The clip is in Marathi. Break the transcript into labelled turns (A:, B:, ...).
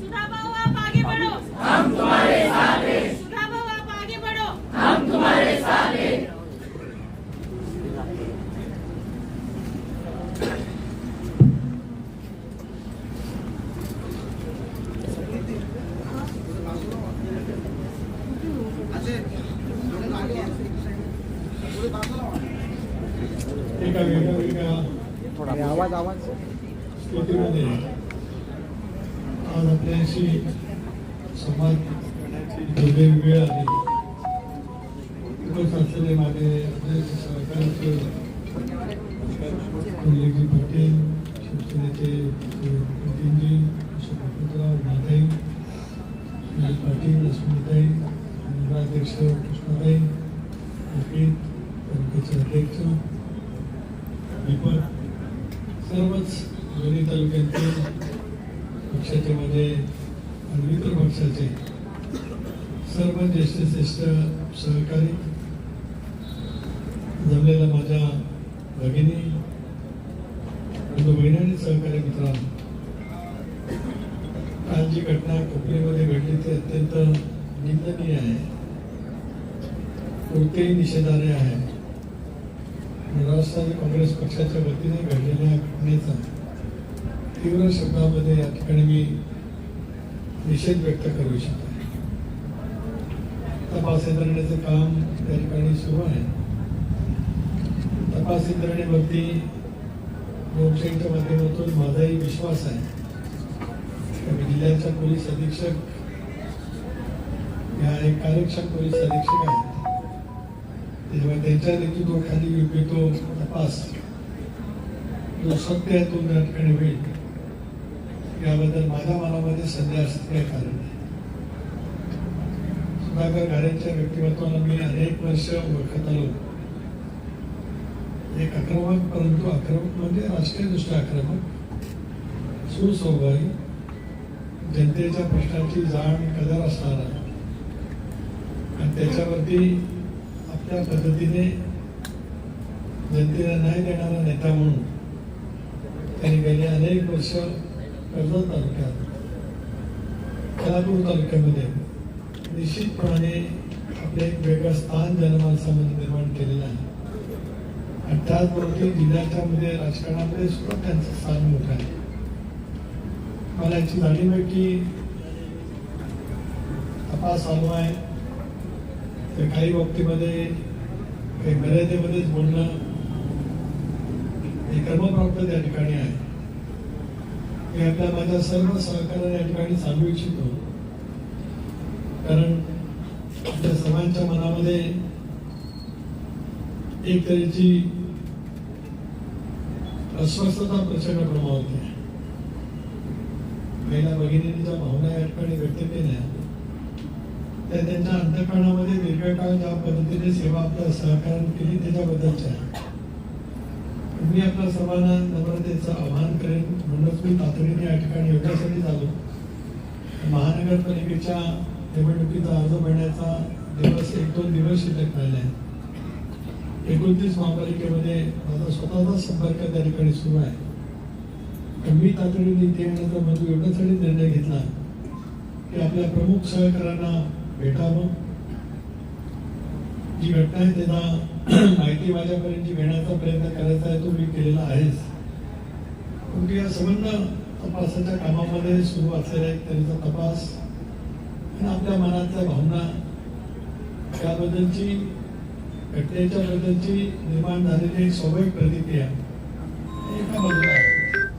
A: सुधा भाऊ आप आगे बढ़ो हम तुम्हारे साथ हैं सुधा भाऊ आप आगे बढ़ो
B: एका वेगळ्या वेगळ्या
C: आवाज. आवाज
B: आज आपल्याशी संवाद करण्याची वेळ वेळ आली उपस्थित असलेले माझे अध्यक्ष सहकारी उल्लेखजी पटेल शिवसेनेचे नितीनजी सुभाषराव माताई सुनील पाटील अस्मिताई अध्यक्ष कृष्णाताई मुकेत तालुक्याचे अध्यक्ष दीपक पक्षाचे माझे आणि पक्षाचे सर्व ज्येष्ठ श्रेष्ठ सहकारी जमलेल्या माझ्या भगिनी बंधू बहिणी आणि सहकारी मित्रांनो काल जी घटना कोकणीमध्ये घडली ती अत्यंत निंदनीय आहे. कोणतेही निषेधार्ह आहे. राष्ट्रवादी काँग्रेस पक्षाच्या वतीने घडलेल्या घटनेचा तीव्र शब्दामध्ये या ठिकाणी मी निषेध व्यक्त करू इच्छितो. तपास यंत्रणेचं काम त्या ठिकाणी सुरू आहे. तपास यंत्रणेवरती लोकशाहीच्या माध्यमातून माझाही विश्वास आहे. जिल्ह्याचा जिल्ह्याच्या पोलीस अधीक्षक या एक कार्यक्षम पोलीस अधीक्षक आहेत. तेव्हा त्यांच्या नेतृत्वाखाली योग्य तो तपास जो सत्य आहे तो त्या ठिकाणी होईल. याबद्दल माझ्या मनामध्ये सध्या असण्याचं काही कारण नाही सुधाकर घारेंच्या व्यक्तिमत्वाला मी अनेक वर्ष ओळखत आलो. एक आक्रमक परंतु आक्रमक म्हणजे राष्ट्रीय दृष्ट्या आक्रमक सुस्वभावी जनतेच्या प्रश्नाची जाण कदर असणारा. आणि त्याच्यावरती आपल्या पद्धतीने जनतेला न्याय देणारा नेता म्हणून त्यांनी गेले अनेक वर्ष कर्जत तालुक्यात खेळापूर तालुक्यामध्ये निश्चितपणाने आपलं एक वेगळं स्थान जनमानसामध्ये निर्माण केलेलं आहे. आणि त्याचबरोबर जिल्ह्याच्यामध्ये राजकारणामध्ये सुद्धा त्यांचं स्थान मोठं आहे. मला याची जाणीव आहे की तपास चालू आहे. तर काही बाबतीमध्ये काही मर्यादेमध्येच बोलणं हे कर्मप्राप्त त्या ठिकाणी आहे. मी आपल्या माझ्या सर्व सहकार्याने या ठिकाणी सांगू इच्छितो. कारण आपल्या सर्वांच्या मनामध्ये एक तऱ्हेची अस्वस्थता प्रचंड प्रमाणावरती आहे. महिला भगिनींनी ज्या भावना या ठिकाणी व्यक्त केल्या त्या त्यांच्या अंतकरणामध्ये दीर्घकाळ ज्या पद्धतीने सेवा आपल्या सहकार्याने केली त्याच्याबद्दलच्या. मी आपल्या सर्वांना नम्रतेचं आवाहन करेन. म्हणूनच मी तातडीने या ठिकाणी एवढ्यासाठी झालो महानगरपालिकेच्या निवडणुकीचा अर्ज भरण्याचा दिवस एक दोन दिवस शिल्लक राहिले आहेत एकोणतीस महापालिकेमध्ये माझा स्वतःचा संपर्क त्या ठिकाणी सुरू आहे. मी तातडीने इथे येण्याचा म्हणजे एवढ्यासाठी निर्णय घेतला की आपल्या प्रमुख सहकाऱ्यांना भेटावं. जी घटना आहे त्याचा माहिती माझ्यापर्यंत जी घेण्याचा प्रयत्न करायचा आहे तो मी केलेला आहेच. परंतु या संबंध तपासाच्या कामामध्ये सुरू असलेला एक तऱ्हेचा तपास आणि आपल्या मनातल्या भावना त्याबद्दलची घटनेच्या बद्दलची निर्माण झालेली एक स्वाभाविक प्रतिक्रिया.